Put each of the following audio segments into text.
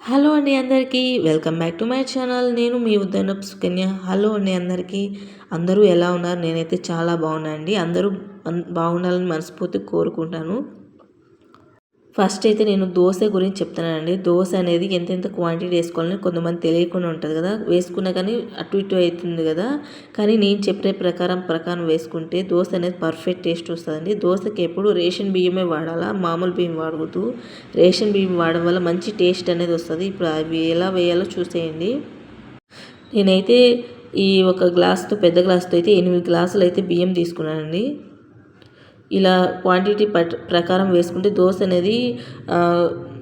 Hello అండి అందరికీ welcome back to my channel. నేను మీ ఉద్దనపు సుకన్య. హలో అండి అందరికీ. అందరూ ఎలా ఉన్నారు? నేనైతే చాలా బాగున్నాను అండి. అందరూ బాగుండాలని మనస్ఫూర్తి కోరుకుంటాను. ఫస్ట్ అయితే నేను దోశ గురించి చెప్తానండి దోశ అనేది ఎంతెంత క్వాంటిటీ వేసుకోవాలని కొంతమంది తెలియకుండా ఉంటుంది కదా. వేసుకున్నా కానీ అటు ఇటు అవుతుంది కదా. కానీ నేను చెప్పే ప్రకారం ప్రకారం వేసుకుంటే దోశ అనేది పర్ఫెక్ట్ టేస్ట్ వస్తుందండి. దోశకి ఎప్పుడు రేషన్ బియ్యమే వాడాలా? మామూలు బియ్యం వాడకూడదు. రేషన్ బియ్యం వాడడం వల్ల మంచి టేస్ట్ అనేది వస్తుంది. ఇప్పుడు అవి ఎలా వేయాలో చూసేయండి. నేనైతే ఈ ఒక గ్లాస్తో పెద్ద గ్లాస్తో అయితే ఎనిమిది గ్లాసులు అయితే బియ్యం తీసుకున్నానండి. ఇలా క్వాంటిటీ ప్రకారం వేసుకుంటే దోశ అనేది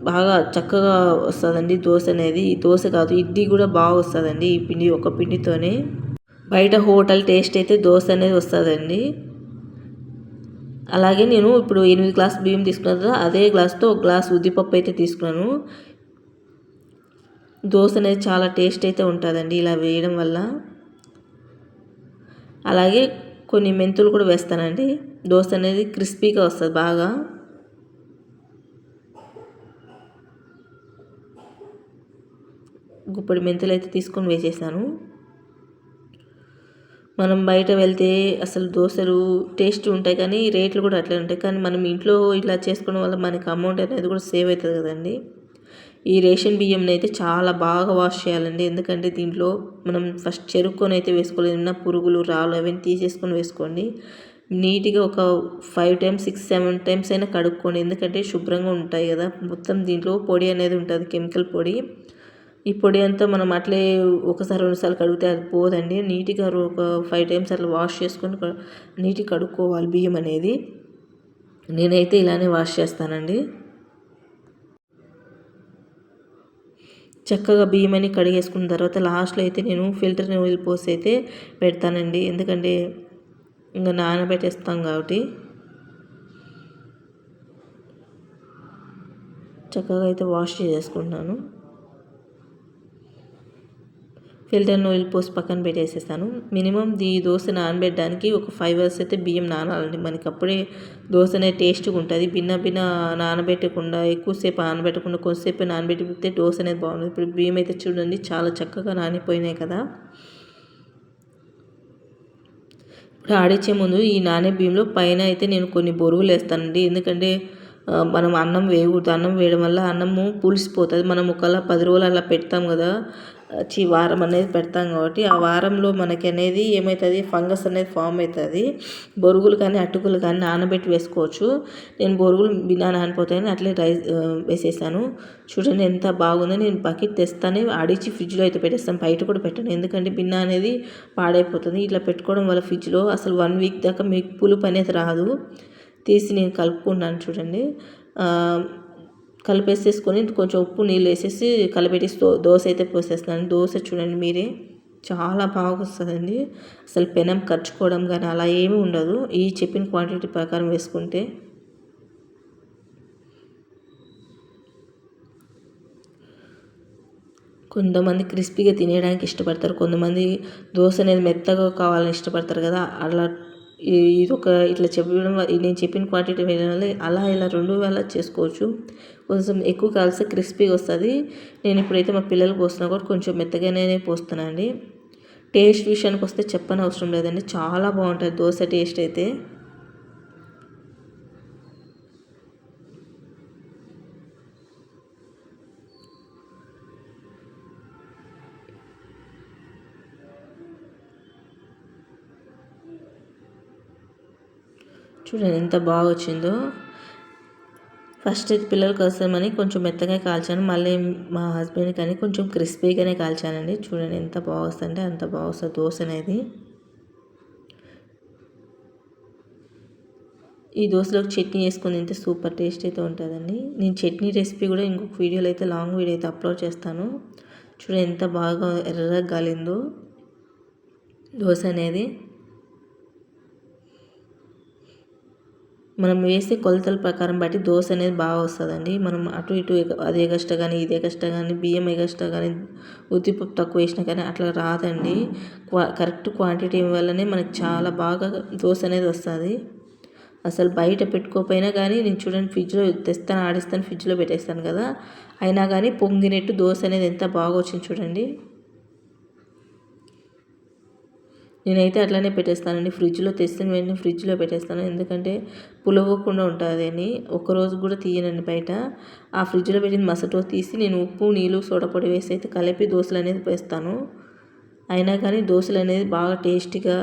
బాగా చక్కగా వస్తుందండి దోశ అనేది. దోశ కాదు ఇడ్లీ కూడా బాగా వస్తుందండి ఈ పిండి ఒక పిండితోనే. బయట హోటల్ టేస్ట్ అయితే దోశ అనేది వస్తుందండి. అలాగే నేను ఇప్పుడు ఎనిమిది గ్లాస్ బియ్యం తీసుకున్నా అదే గ్లాస్తో ఒక గ్లాస్ ఉద్దిపప్పు అయితే తీసుకున్నాను. దోశ అనేది చాలా టేస్ట్ అయితే ఉంటుందండి ఇలా వేయడం వల్ల. అలాగే కొన్ని మెంతులు కూడా వేస్తానండి. దోశ అనేది క్రిస్పీగా వస్తుంది బాగా. గుప్పడి మెంతులు అయితే తీసుకొని వేసేసాను. మనం బయట వెళ్తే అసలు దోశలు టేస్ట్ ఉంటాయి కానీ రేట్లు కూడా అట్లే ఉంటాయి. కానీ మనం ఇంట్లో ఇలా చేసుకోవడం వల్ల మనకి అమౌంట్ అనేది కూడా సేవ్ అవుతుంది కదండి. ఈ రేషన్ బియ్యంని అయితే చాలా బాగా వాష్ చేయాలండి. ఎందుకంటే దీంట్లో మనం ఫస్ట్ చెరుక్కొని అయితే వేసుకోలేదు. పురుగులు రాళ్ళు అవన్నీ తీసేసుకొని వేసుకోండి. నీట్గా ఒక five times six seven times అయినా కడుక్కోండి. ఎందుకంటే శుభ్రంగా ఉంటాయి కదా. మొత్తం దీంట్లో పొడి అనేది ఉంటుంది కెమికల్ పొడి. ఈ పొడి అంతా మనం అట్లే ఒకసారి రెండుసార్లు కడిగితే అది పోదండి. నీట్గా ఒక ఫైవ్ టైమ్స్ అట్లా వాష్ చేసుకొని నీట్గా కడుక్కోవాలి బియ్యం అనేది. నేనైతే ఇలానే వాష్ చేస్తానండి. చక్కగా బియ్యం అని కడిగేసుకున్న తర్వాత లాస్ట్లో అయితే నేను ఫిల్టర్ ఆయిల్ పోసి అయితే పెడతానండి. ఎందుకంటే ఇంకా నానబెట్టేస్తాం కాబట్టి చక్కగా అయితే వాష్ చేసేసుకుంటాను ఫిల్టర్ ఆయిల్ పోసి పక్కన పెట్టేసేస్తాను. మినిమం ఈ దోశ నానబెట్టడానికి ఒక ఫైవ్ అవర్స్ అయితే బియ్యం నానాలండి. మనకి అప్పుడే దోశ అనేది టేస్ట్గా ఉంటుంది. భిన్న భిన్న నానబెట్టకుండా ఎక్కువసేపు నానబెట్టకుండా కొద్దిసేపు నానబెట్టితే దోశ అనేది బాగుంటుంది ఇప్పుడు బియ్యం అయితే చూడండి చాలా చక్కగా నానిపోయినాయి కదా. ఆడిచ్చే ముందు ఈ నానే బియ్యంలో పైన అయితే నేను కొన్ని బొరుగులు వేస్తానండి. ఎందుకంటే మనం అన్నం వేయకూడదు. అన్నం వేయడం వల్ల అన్నము పులిసిపోతుంది. మనం ఒకవేళ పది రోజులు అలా పెడతాం కదా చి వారం అనేది పెడతాం కాబట్టి ఆ వారంలో మనకి అనేది ఏమవుతుంది ఫంగస్ అనేది ఫామ్ అవుతుంది. బొరుగులు కానీ అటుకులు కానీ నానబెట్టి వేసుకోవచ్చు. నేను బొరుగులు బినా నానిపోతాయని అట్లే రైస్ వేసేసాను చూడండి ఎంత బాగుందో. నేను బకెట్ తెస్తానే అడిచి ఫ్రిడ్జ్లో అయితే పెట్టేస్తాను. బయట కూడా పెట్టాను. ఎందుకంటే బిన్నా అనేది పాడైపోతుంది. ఇట్లా పెట్టుకోవడం వల్ల ఫ్రిడ్జ్లో అసలు వన్ వీక్ దాకా మీకు పులుపు అనేది రాదు. తీసి నేను కలుపుకున్నాను చూడండి. కలిపేసేసుకొని కొంచెం ఉప్పు నీళ్ళు వేసేసి కలిపెట్టి దోశ అయితే పోసేస్తున్నాను. దోశ చూడండి మీరే. చాలా బాగా వస్తుందండి. అసలు పెనం ఖర్చుకోవడం కానీ అలా ఏమీ ఉండదు. ఈ చెప్పిన క్వాంటిటీ ప్రకారం వేసుకుంటే. కొంతమంది క్రిస్పీగా తినేయడానికి ఇష్టపడతారు. కొంతమంది దోశ అనేది మెత్తగా కావాలని ఇష్టపడతారు కదా. అలా ఇది ఒక ఇట్లా చెప్పడం నేను చెప్పిన క్వాంటిటీ వేయడం వల్ల అలా ఇలా రెండు వేల చేసుకోవచ్చు. కొంచెం ఎక్కువ కాల్స్తే క్రిస్పీగా వస్తుంది. నేను ఇప్పుడైతే మా పిల్లలు పోస్తున్నా కూడా కొంచెం మెత్తగానే పోస్తున్నానండి. టేస్ట్ విషయానికి వస్తే చెప్పని అవసరం లేదండి. చాలా బాగుంటుంది దోశ టేస్ట్ అయితే. చూడండి ఎంత బాగా వచ్చిందో. ఫస్ట్ పిల్లల కోసమని కొంచెం మెత్తగా కాల్చాను. మళ్ళీ మా హస్బెండ్ కానీ కొంచెం క్రిస్పీగానే కాల్చానండి. చూడండి ఎంత బాగా వస్తుందంటే అంత బాగా వస్తుంది దోశ అనేది. ఈ దోశలోకి చట్నీ వేసుకుని తింటే సూపర్ టేస్ట్ అయితే ఉంటుందండి. నేను చట్నీ రెసిపీ కూడా ఇంకొక వీడియోలో అయితే లాంగ్ వీడియో అయితే అప్లోడ్ చేస్తాను. చూడండి ఎంత బాగా ఎర్రగా గాలిందో దోశ అనేది. మనం వేసే కొలతల ప్రకారం బట్టి దోశ అనేది బాగా వస్తుందండి. మనం అటు ఇటు అది ఎగస్ట్రా కానీ ఇది ఎగస్ట్రా కానీ బియ్యం ఎగస్ట్రా కానీ ఉద్దిపప్పు తక్కువ వేసినా కానీ అట్లా రాదండి. క్వా కరెక్ట్ క్వాంటిటీ వల్లనే మనకి చాలా బాగా దోశ అనేది వస్తుంది. అసలు బయట పెట్టుకోపోయినా కానీ నేను చూడండి ఫ్రిడ్జ్లో తెస్తాను ఆడిస్తాను ఫ్రిడ్జ్లో పెట్టేస్తాను కదా. అయినా కానీ పొంగినట్టు దోశ అనేది ఎంత బాగా వచ్చింది చూడండి. నేనైతే అట్లానే పెట్టేస్తానండి. ఫ్రిడ్జ్లో తెస్తాను వెంటనే ఫ్రిడ్జ్లో పెట్టేస్తాను. ఎందుకంటే పులవకుండా ఉంటుంది అని రోజు కూడా తీయనండి బయట. ఆ ఫ్రిడ్జ్లో పెట్టిన మసటో తీసి నేను ఉప్పు నీళ్ళు సోడపొడి వేసి అయితే కలిపి దోశలు అనేది వేస్తాను. అయినా కానీ దోశలు అనేది బాగా టేస్టీగా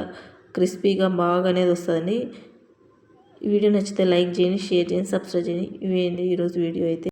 క్రిస్పీగా బాగా అనేది వస్తుందండి. వీడియో నచ్చితే లైక్ చేయండి షేర్ చేయండి సబ్స్క్రైబ్ చేయండి. ఇవేంటి ఈరోజు వీడియో అయితే.